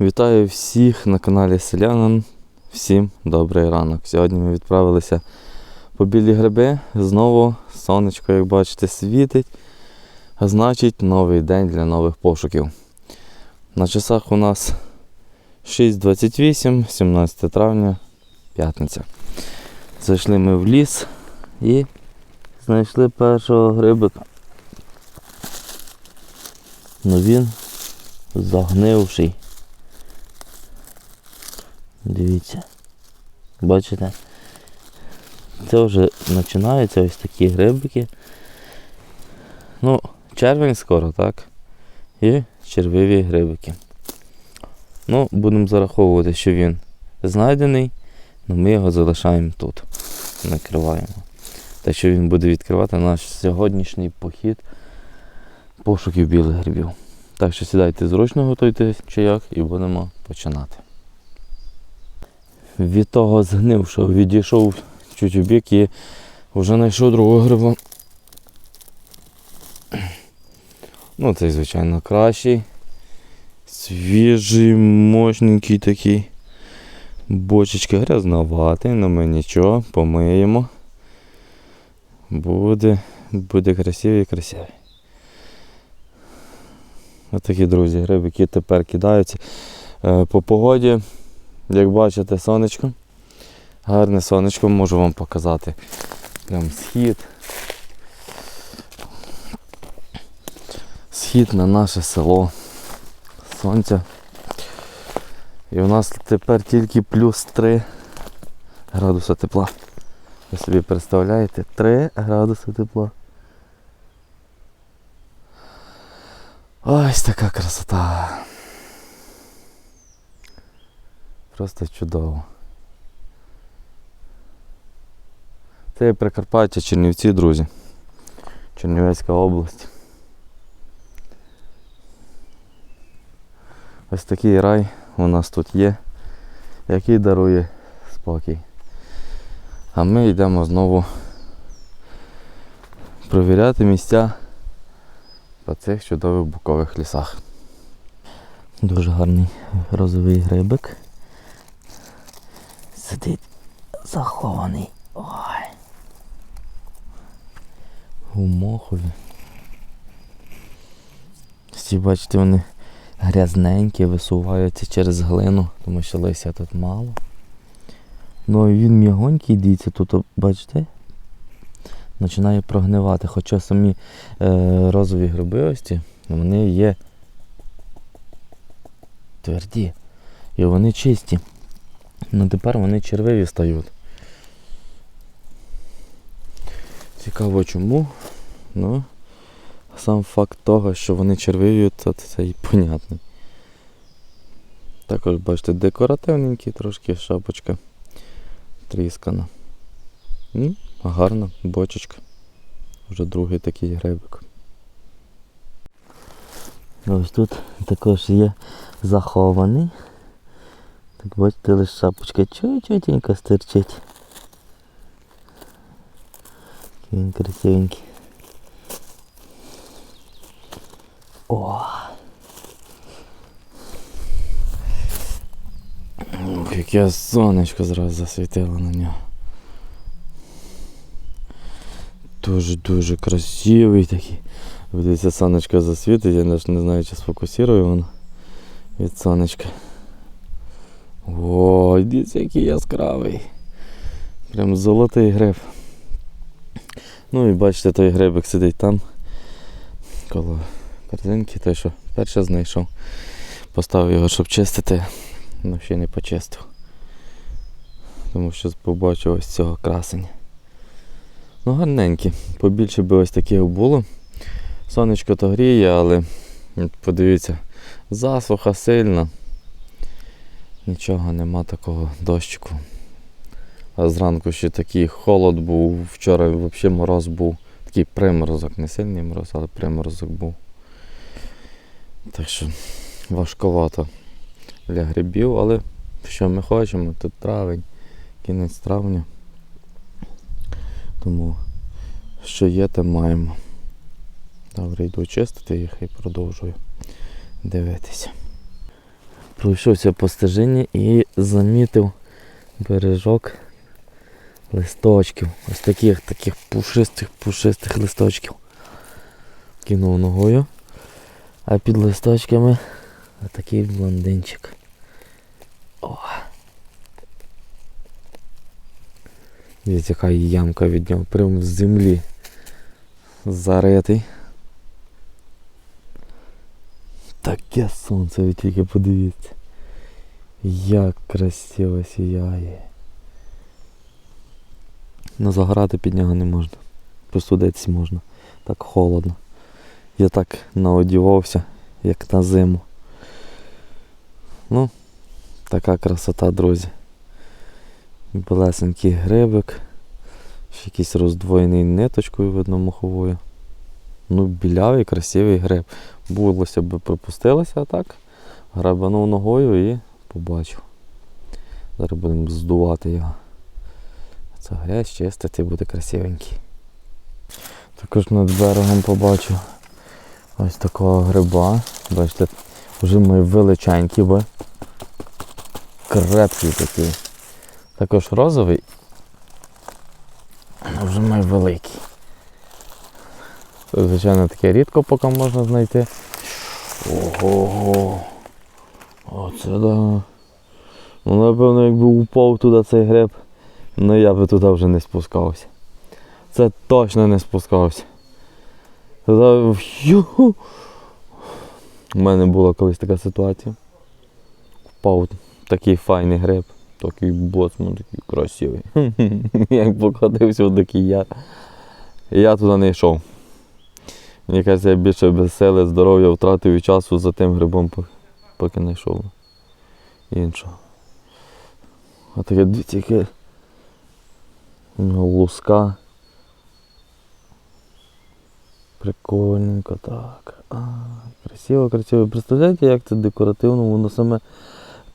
Вітаю всіх на каналі Селянин. Всім добрий ранок. Сьогодні ми відправилися по білі гриби. Знову сонечко, як бачите, світить. А значить, новий день для нових пошуків. На часах у нас 6.28, 17 травня, п'ятниця. Зайшли ми в ліс і знайшли першого грибика. Ну він загнивший. Дивіться. Бачите? Це вже починаються ось такі грибики. Ну, червень скоро, так? І червиві грибики. Ну, будемо зараховувати, що він знайдений, але ми його залишаємо тут. Накриваємо. Так що він буде відкривати наш сьогоднішній похід пошуків білих грибів. Так що сідайте зручно, готуйте чайок і будемо починати. Від того згнившого відійшов чуть у бік і вже знайшов другого гриба. Ну, цей, звичайно, кращий. Свіжий, мощненький такий. Бочечки грязноватий, але ми нічого, помиємо. Буде, буде красивий красивий. Ось такі, друзі, грибики тепер кидаються. Е, По погоді, як бачите, сонечко. Гарне сонечко, можу вам показати. Прям схід. Схід на наше село. Сонця. І у нас тепер тільки плюс 3 градуса тепла. Ви собі представляєте? 3 градуси тепла. Ось така красота. Просто чудово. Це Прикарпаття, Чернівці, друзі. Чернівецька область. Ось такий рай у нас тут є, який дарує спокій. А ми йдемо знову провіряти місця по цих чудових букових лісах. Дуже гарний розовий грибик. Сидить захований. Ой. У мохові. Всі бачите, вони грязненькі, висуваються через глину, тому що листя тут мало. Ну і він м'ягонький, дивіться, тут, бачите? Починає прогнивати, хоча самі е, розові гриби вони є тверді. І вони чисті. Ну тепер вони червиві стають. Цікаво чому. Ну, сам факт того, що вони червиві, то це і понятний. Також, бачите, декоративненький, трошки шапочка тріскана. М, Гарна бочечка. Вже другий такий грибик. Ось тут також є захований. Так бачите, лише шапочка чуть-чутенько стирчить. Такий Він красивенький. О! Ух, Яке сонечко зразу засвітило на нього. Дуже-дуже красивий такий. Дивіться, сонечко засвітить, я навіть не знаю, чи сфокусирую воно від сонечка. О, дивіться, який яскравий. Прям золотий гриб. Ну і бачите, той грибик сидить там. Коло корзинки, той, що перше знайшов. Поставив його, щоб чистити, але ще не почистив. Тому що побачив ось цього красення. Ну, гарненькі. Побільше би ось таких було. Сонечко то гріє, але подивіться, засуха сильна. Нічого нема такого дощику. А зранку ще такий холод був, вчора взагалі мороз був. Такий приморозок, не сильний мороз, але приморозок був. Так що важковато для грибів, але що ми хочемо, тут травень, кінець травня. Тому що є, те маємо. Добре, йду чистити їх і продовжую дивитися. Пройшовся по стежині і замітив бережок листочків. Ось таких таких пушистих пушистих листочків. Кинув ногою. А під листочками отакий блондинчик. О. Дивіться, яка ямка від нього, прямо з землі заритий. Таке сонце, ви тільки подивіться. Як красиво сіяє. Ну загорати під нього не можна. Простудитись можна. Так холодно. Я так наодівався, як на зиму. Ну, така красота, друзі. Белесенький грибик. Ще якийсь роздвоєний ниточкою, видно, моховою. Ну, білявий, красивий гриб. Булося би пропустилося, а так. Грабанув ногою і побачив. Зараз будемо здувати його. Це грязь, чистити буде красивенький. Також над берегом побачив ось такого гриба. Бачите, вже мій величенький, бо крепкий такий. Також розовий. Вже мій великий. Це, звичайно, таке рідко поки можна знайти. Ого. Оце да. Ну, напевно, якби упав туди цей гриб, ну я би туди вже не спускався. Це точно не спускався. Туди... У мене була колись така ситуація. Впав такий файний гриб, такий боцман, такий красивий. Як покотився в такий яр. Я туди не йшов. Кажеться, я більше сили, здоров'я втратив і часу за тим грибом, поки не йшов іншого. А таке дивіться, яке у нього луска. Прикольненько так. А, красиво, красиво. Представляєте, як це декоративно, воно саме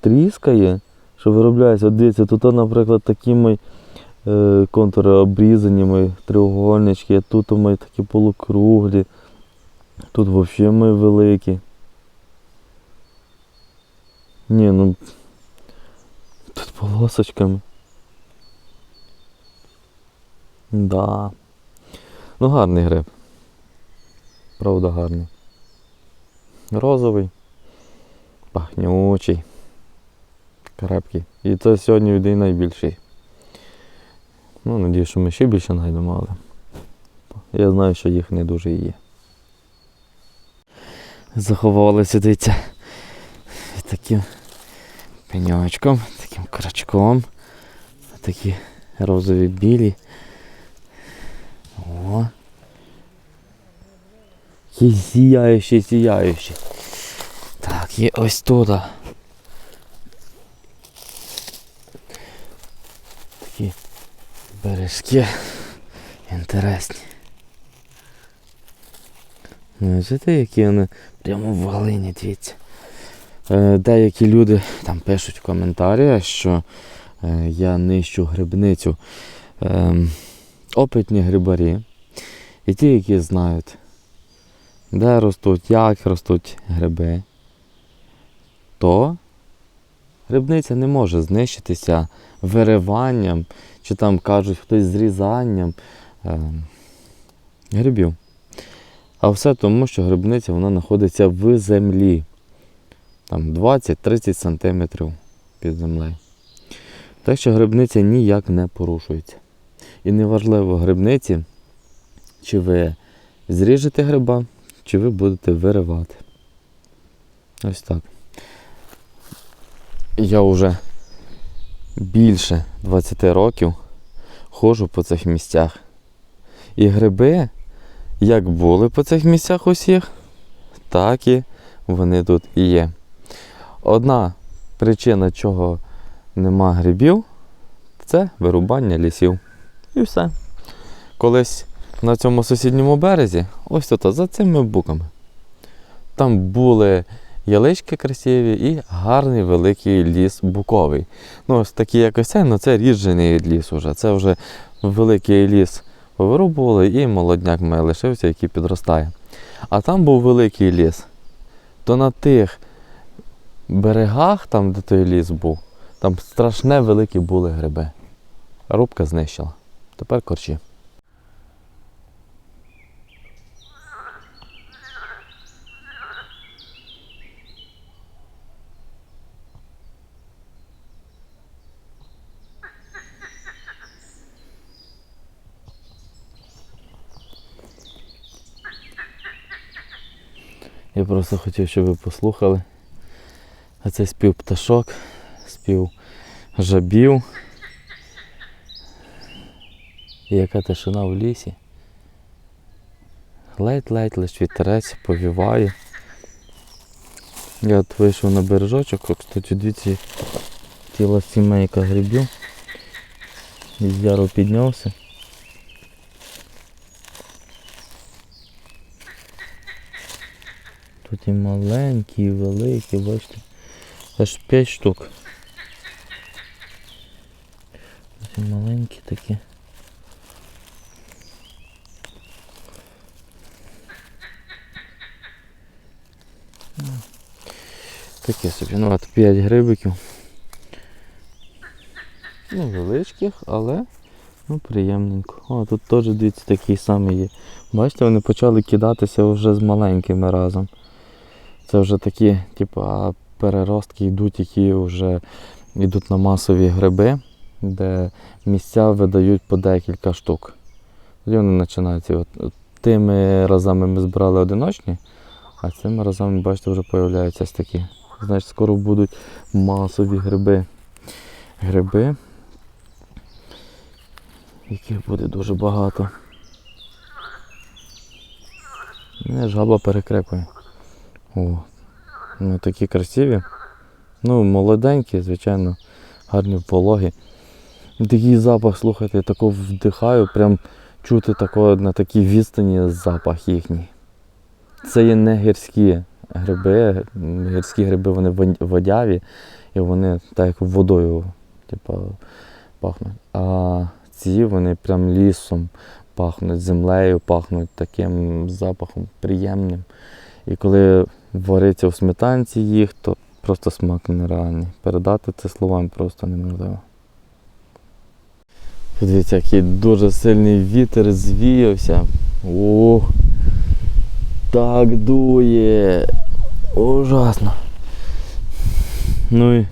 тріскає, що виробляється. От дивіться, тут, наприклад, такі ми е, контури обрізані, ми треугольнички, а тут ми такі полукруглі. Тут взагалі ми великі. Ні, ну тут полосочками. Да. Ну гарний гриб. Правда гарний. Розовий, пахнючий, крепкий. І це сьогодні він найбільший. Ну, надію, що ми ще більше знайдемо, але я знаю, що їх не дуже є. Заховалися, дивіться, таким пеньочком, таким крачком. Такі розові білі. О. Є сіяючі, сіяючі. Так, є ось тут. Такі бережки інтересні. Ну, Бачите, які вони прямо в глині, дивіться. Е, Деякі люди там пишуть в коментарях, що е, я нищу грибницю. Ем, опитні грибарі. І ті, які знають, де ростуть, як ростуть гриби, то грибниця не може знищитися вириванням, чи там кажуть хтось зрізанням е, грибів. А все тому, що грибниця вона знаходиться в землі. Там 20-30 см під землею. Так що грибниця ніяк не порушується. І неважливо грибниці, чи ви зріжете гриба, чи ви будете виривати. Ось так. Я вже більше 20 років ходжу по цих місцях. І гриби, як були по цих місцях усіх, так і вони тут і є. Одна причина, чого нема грибів, це вирубання лісів. І все. Колись на цьому сусідньому березі, ось тут, за цими буками. Там були ялички красиві і гарний великий ліс буковий. Ну, ось такий якось цей, ну це ріджений ліс уже. Це вже великий ліс повирубували і молодняк має лишився, який підростає. А там був великий ліс. То на тих берегах, там, де той ліс був, там страшне великі були гриби. Рубка знищила. Тепер корчі. Я просто хотів, щоб ви послухали. А це спів пташок, спів жабів. І яка тишина в лісі. Ледь-ледь лиш вітерець повіває. Я от вийшов на бережочок, от, кстати, дивіться, ціла сімейка грибів. Із яру піднявся. І маленькі, великі, бачите. Аж 5 штук. Тут і маленькі такі. Ну, Таке собі, ну от 5 грибиків. Невеличких, але ну, приємненько. О, тут теж дивіться такий самий є. Бачите, вони почали кидатися вже з маленькими разом. Це вже такі, типу, переростки йдуть, які вже йдуть на масові гриби, де місця видають по декілька штук. Тоді вони починаються. От, от тими разами ми збирали одиночні, а цими разами, бачите, вже з'являються такі. Значить, скоро будуть масові гриби. Гриби, яких буде дуже багато. Жаба перекрикує. О, ну такі красиві. Ну, молоденькі, звичайно, гарні в пологі. Такий запах, слухайте, я тако вдихаю, прям чути тако, на такій відстані запах їхній. Це є не гірські гриби. Гірські гриби вони водяві і вони так як водою типу, пахнуть. А ці вони прям лісом пахнуть, землею пахнуть таким запахом приємним. І коли вариться в сметанці їх, то просто смак нереальний. Передати це словами просто неможливо. Подивіться, який дуже сильний вітер звіявся. Ох, так дує. Ужасно. Ну і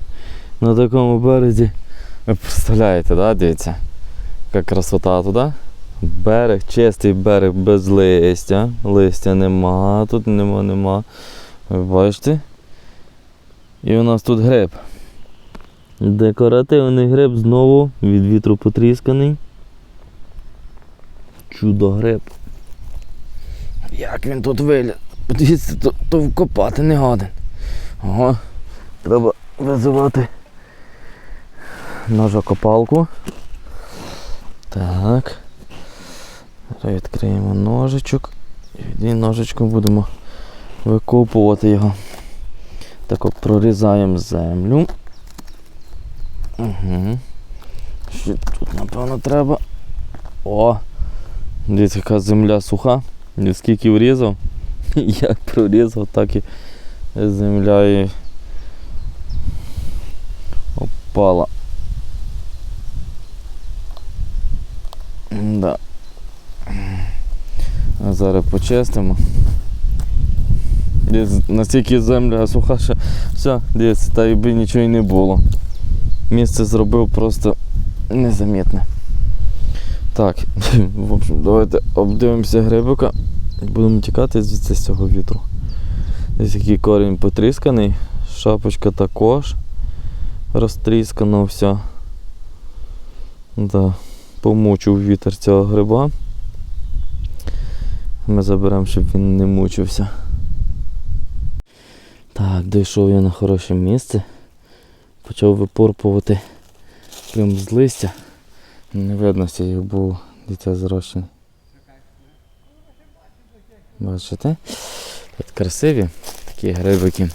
на такому березі, ви представляєте, да, дивіться, яка красота туди. Берег, чистий берег без листя. Листя нема, тут нема, нема. Бачите? І у нас тут гриб. Декоративний гриб знову від вітру потрісканий. Чудо гриб. Як він тут виліз? Подивіться, то, то вкопати не годен. Ого, треба визивати ножокопалку. Так. Відкриємо ножичок. І ножичком будемо викопувати його. Так от прорізаємо землю. Угу. Ще тут, напевно, треба. О! Дивіться, яка земля суха. Скільки врізав, як прорізав, так і земля і опала. Да. А зараз почистимо. Дивіться, Настільки земля суха, що все, дивіться, та якби нічого і не було. Місце зробив просто незамітне. Так, в общем, давайте обдивимося грибика і будемо тікати звідси з цього вітру. Ось який корінь потрісканий, шапочка також розтріскана вся. Да. Помучив вітер цього гриба. Ми заберемо, щоб він не мучився. Так, дійшов я на хороше місце. Почав випорпувати прям з листя. Не видно, як був дитя зрощений. Бачите? Тут красиві такі грибики.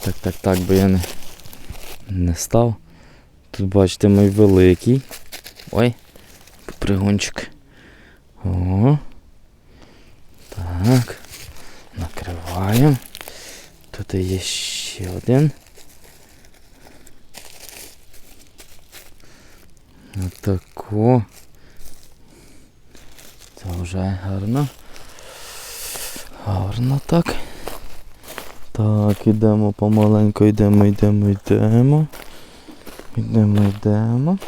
Так, так, так, бо я не, не став. Тут бачите мій великий. Ой, пригончик. О. Так. Накриваємо. Тут є ще один. Отако. Це вже гарно. Гарно так. Так, йдемо помаленьку, йдемо, йдемо, йдемо. Йдемо, йдемо.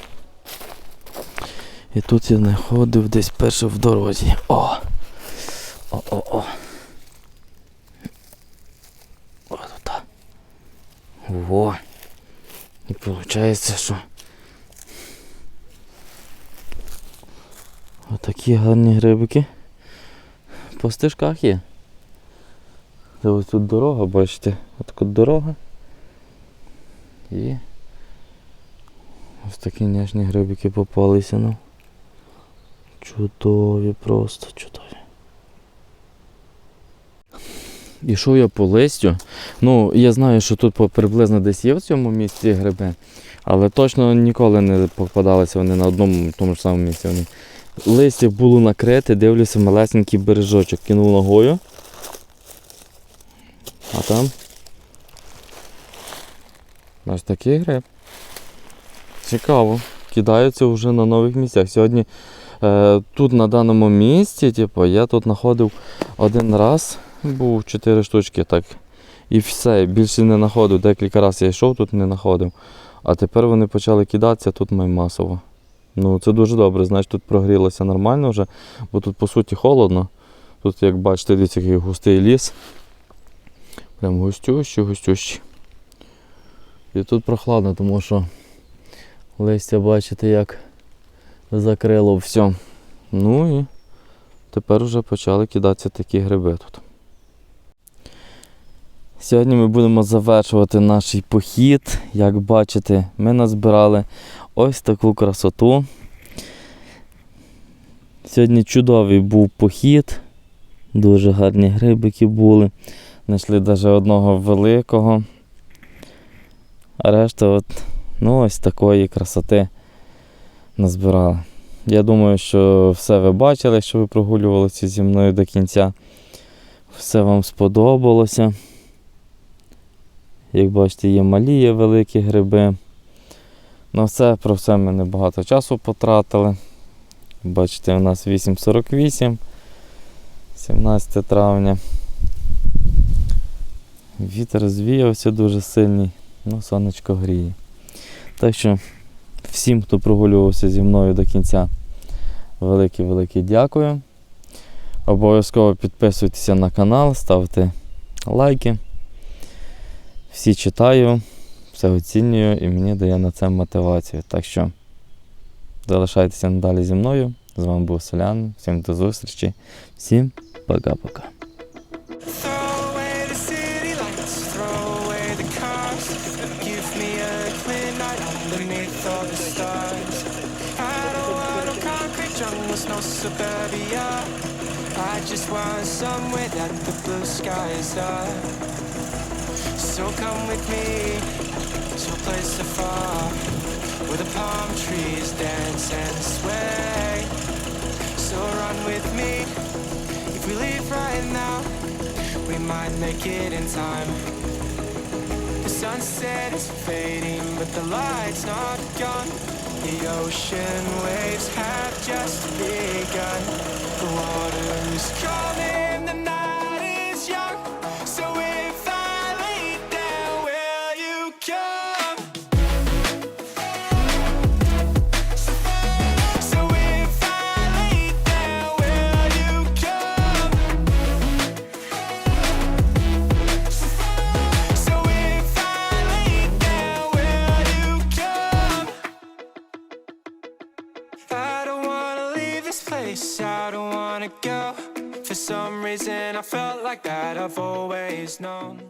І тут я знаходив десь перше в дорозі. О! О-о-о! Во. І виходить, що отакі гарні грибики. По стежках є. Це ось тут дорога, бачите, от тут дорога. І ось такі ніжні грибики попалися нам. Чудові, просто чудові. Ішов я по листю. Ну, я знаю, що тут приблизно десь є в цьому місці гриби, але точно ніколи не попадалися вони на одному тому ж самому місці. Вони. Листя було накрите, дивлюся, малесенький бережочок. Кинув ногою. А там. Ось такий гриб. Цікаво. Кидаються вже на нових місцях. Сьогодні е, тут на даному місці, типу, я тут знаходив один раз, був 4 штучки, так. І все, більше не знаходив. Декілька разів я йшов, тут не знаходив. А тепер вони почали кидатися тут масово. Ну, це дуже добре, значить тут прогрілося нормально вже, бо тут по суті холодно. Тут, як бачите, дивіться, який густий ліс. Прям густющий, густющий. І тут прохладно, тому що листя, бачите, як закрило все. Ну і тепер вже почали кидатися такі гриби тут. Сьогодні ми будемо завершувати наш похід. Як бачите, ми назбирали ось таку красоту. Сьогодні чудовий був похід. Дуже гарні грибики були. Знайшли навіть одного великого. А решта от, ну, ось такої красоти назбирали. Я думаю, що все ви бачили, що ви прогулювалися зі мною до кінця. Все вам сподобалося. Як бачите, є малі, є великі гриби. На все про все ми небагато часу потратили. Бачите, у нас 8.48, 17 травня. Вітер звіявся дуже сильний, ну сонечко гріє. Так що всім, хто прогулювався зі мною до кінця, велике-велике дякую. Обов'язково підписуйтеся на канал, ставте лайки. Всі читаю, все оцінюю і мені дає на це мотивацію. Так що залишайтеся надалі зі мною. З вами був Солян. Всім до зустрічі. Всім пока-пока. Suburbia. I just want somewhere that the blue skies are. So come with me to a place so far where the palm trees dance and sway. So run with me. If we leave right now, we might make it in time. The sunset is fading, but the light's not gone. The ocean waves have just begun. I've always known.